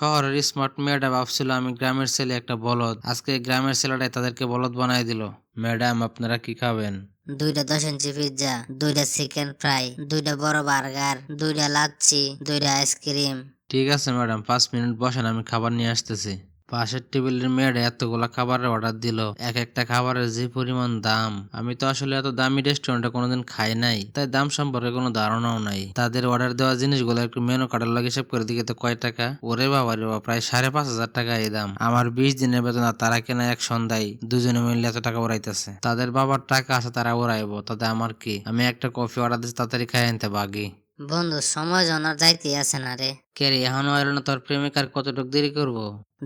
শহরের স্মার্ট মেয়েটা ভাবছিল আমি গ্রামের ছেলে একটা বলদ। আজকে গ্রামের ছেলেটাই তাদেরকে বলদ বানাই দিল। ম্যাডাম আপনারা কি খাবেন? দুইটা দশ ইঞ্চি পিৎজা দুইটা চিকেন ফ্রাই দুইটা বড় বার্গার দুইটা লাচ্ছি দুইটা আইসক্রিম ঠিক আছে ম্যাডাম পাঁচ মিনিট বসেন আমি খাবার নিয়ে আসতেছি। পাশের টেবিলের মেয়েটা এতগুলা খাবারের অর্ডার দিল। এক একটা খাবারের যে পরিমাণ দাম। আমি তো আসলে এত দামি রেস্টুরেন্টে কোনোদিন খাই নাই। তাই দাম সম্পর্কে কোনো ধারণাও নাই। তাদের অর্ডার দেওয়া জিনিসগুলো একটু মেনু কার্ডের লাগে হিসাব করে দিকে তো কয় টাকা? ওরে বাবা রে বাবা, প্রায় সাড়ে পাঁচ হাজার টাকা এই দাম। আমার বিশ দিনের বেতন আর তারা কেনা এক সন্ধ্যায় দুজনে মিলে এত টাকা ওরাইতেছে তাদের বাবার টাকা আছে, তারা ওরাইবো তাতে আমার কি? আমি একটা কফি অর্ডার দিচ্ছি তাড়াতাড়ি খাই আনতে বাগি বন্ধু সময় জনার যাইতে আছে না রে। কে রে এখনও এলো না তোর প্রেমিকার কতটুক দেরি করব?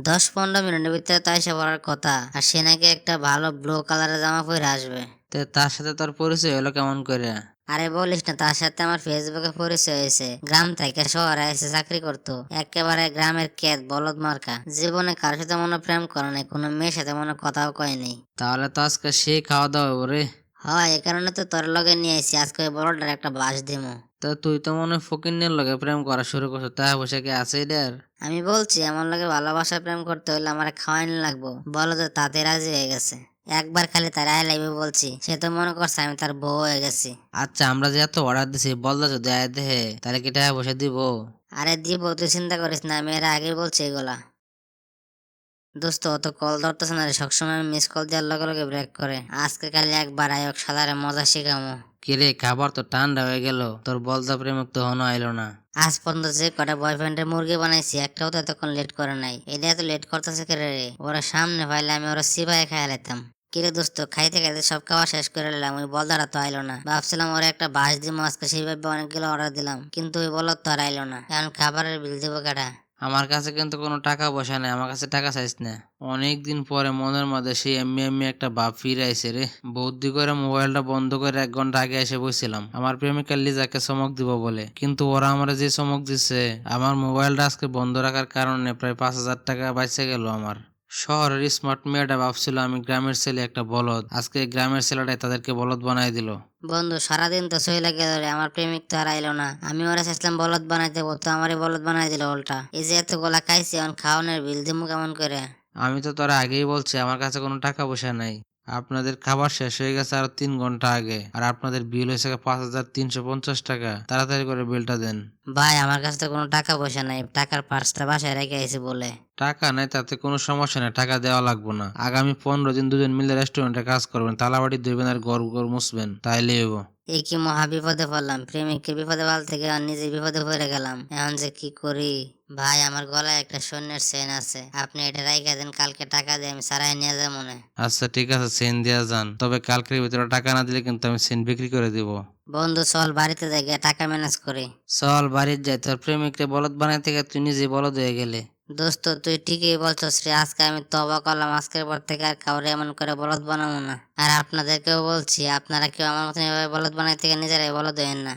দশ পনেরো মিনিটের ভিতরে তো এসে পড়ার কথা আর সে নাকি একটা ভালো ব্লু কালারের জামা পরে আসবে। তে তার সাথে তোর পরিচয় হলো কেমন করে? আরে বলিস না তার সাথে আমার ফেসবুকে পরিচয় হয়েছে। গ্রাম থেকে শহরে এসে চাকরি করতো। একেবারে গ্রামের কেত বলদ মার্কা। জীবনে কারোর সাথে মনে প্রেম করে নাই কোনো মেয়ের সাথে মনে কথাও কয় নাই। তাহলে তো আজকে সে খাওয়া দাওয়া রে। হয় এ কারণে তো তোর লগে নিয়ে এসেছি আজকে বড়টার একটা বাস দিমু। তো তুই তো মনে ফকিনের লগে প্রেম করা শুরু করছ তা বসে কি আছে এটার আমি বলছি আমার লগে ভালোবাসা প্রেম করতে হলে আমার খাওয়াইনি লাগবো। বলো তো তাতে রাজি হয়ে গেছে? একবার খালি তার আয় লাগবে বলছি। সে তো মনে করছে আমি তার বউ হয়ে গেছি। আচ্ছা আমরা যে এত অর্ডার দিছি বলদা যদি আয় দেহে তাহলে কি টাকা বসে দিব? আরে দিব তুই চিন্তা করিস না আমি এর আগে বলছি এগুলা। দোস্ত অত কল ধরতেছে না রে। সবসময় মিস কল দেওয়ার লগে লগে ব্রেক করে। আজকে খালি একবার আয়ক সাদারে মজা শিখামো। কিরে খাবার তো ঠান্ডা হয়ে গেল। তোর বলদা প্রেমিক তো হনো আইলো না। আজ পর্যন্ত যে কটা বয়ফ্রেন্ডের মুরগি বানাইছি একটাও তো এতক্ষণ লেট করে নাই। এটা এত লেট করতেছে কে রে? ওরা সামনে পাইলে আমি ওরা সিপাহে খাই লাইতাম। কিরে দোস্ত খাইতে খাইতে সব খাওয়া শেষ করে নিলাম ওই বলদারা তো আইলো না। ভাবছিলাম ওরা একটা বাস দিব আজকে সেইভাবে অনেকগুলো অর্ডার দিলাম। কিন্তু ওই বলদ তো আর আইলো না। এখন খাবারের বিল দিব কাটা আমার কাছে কিন্তু কোনো টাকা পয়সা নেই, আমার কাছে টাকা চাইছ না। অনেকদিন পরে মনের মধ্যে সেই এমনি এমনি একটা ভাব ফিরে আইসে রে। বৌদ্ধি করে মোবাইলটা বন্ধ করে এক ঘণ্টা আগে এসে বসছিলাম। আমার প্রেমিকা লিজাকে চমক দিব বলে। কিন্তু ওরা আমার যে চমক দিচ্ছে আমার মোবাইলটা আজকে বন্ধ রাখার কারণে প্রায় পাঁচ হাজার টাকা বাঁচে গেল আমার। শহরের স্মার্ট মেয়েটা ভাবছিল আমি গ্রামের ছেলে একটা বলদ। আজকে গ্রামের ছেলেটাই তাদেরকে বলদ বানাই দিল। বন্ধু সারাদিন তো সই লাগে রে আমার প্রেমিক তো আর আইলো না। আমি ওরা চাইছিলাম বলদ বানাই দেবো তো আমারই বলদ বানাই দিল উল্টা। এই যে এত গোলা খাইছি এখন খাওয়ানোর বিল দিমু কেমন করে? আমি তো তোরা আগেই বলছি আমার কাছে কোনো টাকা পয়সা নাই। আপনাদের খাবার শেষ হয়ে গেছে আরও তিন ঘণ্টা আগে আর আপনাদের বিল হয়েছে পাঁচ হাজার তিনশো পঞ্চাশ টাকা। তাড়াতাড়ি করে বিলটা দেন। ভাই আমার কাছে তো কোনো টাকা পয়সা নাই। টাকার পার্সটা বাসায় রেখে আইছি বলে। টাকা নাই তাতে কোনো সমস্যা নেই টাকা দেওয়া লাগবে না। আগামী পনেরো দিন দুজন মিলে রেস্টুরেন্টে কাজ করবেন তালাবাড়ি ধুইবেন আর গড় গড় মুছবেন তাইলে হইব। এই কি মহা বিপদে পড়লাম প্রেমিককে বিপদে পাল থেকে আর নিজে বিপদে পড়ে গেলাম। এখন যে কি করি? ভাই আমার গলায় একটা সৈন্যের চেন আছে। আপনি এটা রাইখা দেন কালকে টাকা দিয়ে আমি সারাই নিয়ে যাব মনে। আচ্ছা ঠিক আছে সেন দেওয়া যান। তবে কালকের ভিতরে টাকা না দিলে কিন্তু আমি সেন বিক্রি করে দিব। বন্ধু চল বাড়িতে যাই গিয়ে টাকা ম্যানেজ করে। চল বাড়ির যাই তোর প্রেমিকরে বলদ বানাই থেকে তুই নিজে বলদ হয়ে গেলে। দোস্ত তুই ঠিকই বলছো রে আজকে আমি তবা করলাম আজকের পর থেকে আর কাউরে এমন করে বলদ বানাবো না। আর আপনাদেরকেও বলছি আপনারা কেউ আমার মতন এভাবে বলদ বানাই থেকে নিজেরাই বলদ হইেন না।